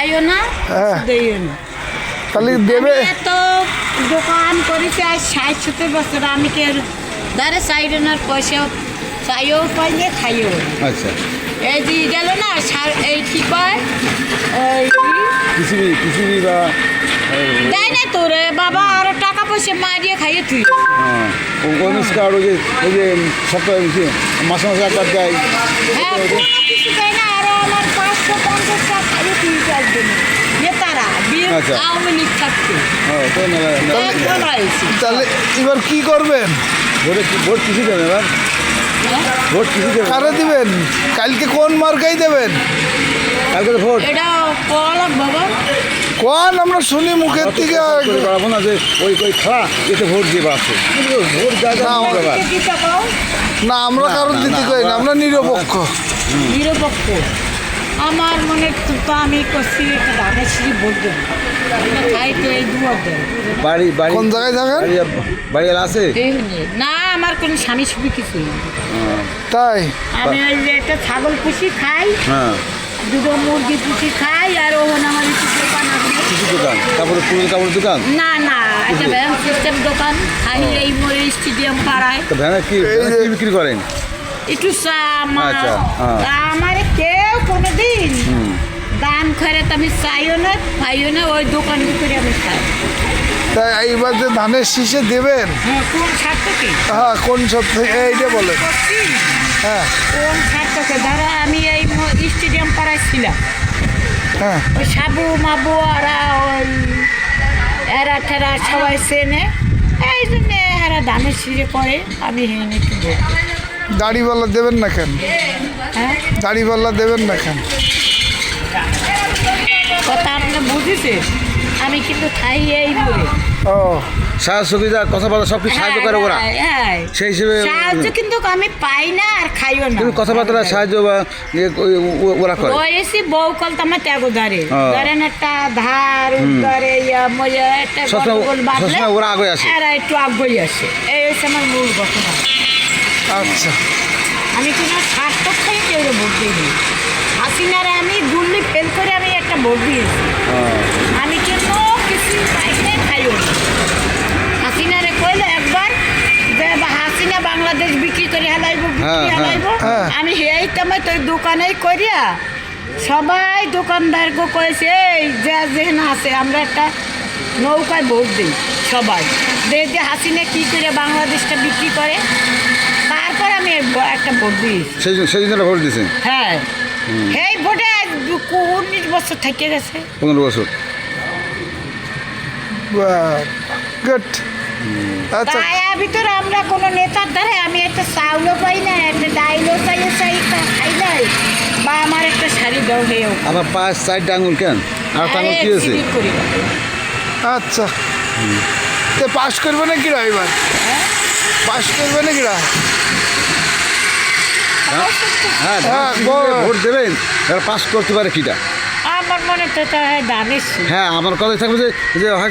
খাইও না হ্যাঁ। দেইও না। তাহলে দেবে। এত দোকান করেছি আজ ষাট সত্তর বছর আমি কে ধারে সাইড না পয়সা চাইও পাই নিয়ে খাইও। না। আচ্ছা। এই যে গেল না সার এই কি কয়? এই পৃথিবী পৃথিবী বা দেয় না তোরে বাবা আরও টাকা পয়সা মারিয়ে খাইয়ে তুই। ওই যে ওই যে সপ্তাহে কি মাসে মাসে একবার দেয়। হ্যাঁ কোনো কিছু দেয় না আরও আমার পাঁচশো পঞ্চাশ টাকা খাইয়ে তুই আসবে না নেতারা বিয়ে আচ্ছা। আওয়ামী লীগ থাকতে তাহলে এবার কি করবেন? ভোটে ভোট কিছু দেবে এবার? ভোট কিছু দেবে কারে দিবেন? কালকে কোন মার্কাই দেবেন? কালকে ভোট। এটা কলা বাবা। কোন আমরা শুনি মুখের থেকে বেড়াবো না যে ওই ওই খাড়া এতে ভোট দিয়ে কিন্তু ভোট না, আমরা কারোর দিতে কই না আমরা- আমরা নিরপেক্ষ। নিরপেক্ষ। আমার মনে তো আমি করছি একটা ঢাকা সিঁড়ি ভোট দেবো। খাই তো এই দুয়ার বাড়ি বাড়ি কোন জায়গায় থাকেন? বাড়ি বাড়ি আছে? না আমার কোনো স্বামী সুবি কিছু নেই। তাই? আমি ওই যে একটা ছাগল পুষি খাই হ্যাঁ। দুটো মুরগি পুষি খাই আর ওখানে আমার একটু দোকান আছে। কিছু দোকান? তারপরে পুরো কাপড়ের দোকান? না না একটা সিস্টেম দোকান। এই মোড়ে স্টেডিয়াম পাড়ায়। তো ভ্যানে কি কি বিক্রি করেন? একটু আচ্ছা, হ্যাঁ। আমার কোনোদিন দান আমি চাইও না পাইও না ওই দোকান করে আমি খাই। তাই এইবার যে ধানের শীষে দেবেন? হ্যাঁ কোন স্বার্থকে হ্যাঁ কোন সপ্তাহে এইটা বলেন। হ্যাঁ। কোন স্বার্থকে ধরো আমি এই স্টেডিয়াম পাড়ায় ছিলাম হ্যাঁ। ওই সাবু মাবু ওরা ওই এরা টেরা সবাই চেনে। এই জন্য এরা ধানের সিঁড়ে করে আমি হেনে একটু। দাড়িওয়ালা দেবেন না কেন? হ্যাঁ? দাড়িওয়ালা দেবেন না কেন? আমি কিন্তু খাই এই বলে। ও সাহায্য সুবিধা কথাবার্তা সব কিছু সাহায্য করে ওরা। হ্যাঁ, হ্যাঁ। সেই হিসেবে সাহায্য কিন্তু আমি পাই না আর খাইও না। কিন্তু কথাবার্তা সাহায্য বা ইয়ে ওরা করে। বয়সী বউ কল তো আমার ত্যাগ ধারে। হ্যাঁ। ধরেন একটা ধার ইয়া মজা একটা সবসময়- ওরা আগে আসে। এরা একটু আগ্রহী আসে। এই হচ্ছে আমার মূল ঘটনা আচ্ছা। আমি কোনো সার্থক থেকে কেউ ভোট দিইনি? হাসিনারে আমি গুল্লি ফেল করে আমি একটা ভোট দিয়েছি। হ্যাঁ। আমি কিন্তু কিছু খাইও। হাসিনারে কইলে একবার যে হাসিনা বাংলাদেশ বিক্রি করে হেলাইব হ্যাঁ, হ্যাঁ, হেলাইব। হ্যাঁ। আমি এই তোমায় তো দোকানেই করিয়া সবাই দোকানদারকে কয়েছে এই যে যেখানে আছে আমরা একটা নৌকায় ভোট দিই সবাই। দেখ যে হাসিনা কী করে বাংলাদেশটা বিক্রি করে? তারপর আমি একটা ভোট দিই সেই সেই ভোট দিয়েছেন? হ্যাঁ। এই ভোটে উনিশ বছর থেকে গেছে? পনেরো বছর। গুড আচ্ছা। তাই এর ভিতরে আমরা কোনো নেতার দ্বারা আমি একটা চাউলও পাই না একটা ডাইলও চাই চাই তা খাই নাই বা আমার একটা শাড়ি দাও আমার পাঁচ চারটা আঙুল কেন? আর তো আঙুল কি হয়েছে? না। আচ্ছা। তে পাস করবে না কিরা এবার? হ্যাঁ? পাস করবে না কিরা হ্যাঁ হ্যাঁ, ভোট ভোট দেবেন। এবার পাস করতে পারে কিটা? আমার মনে তো হয় হ্যাঁ আমার কথাই থাকবে যে যে হয়তো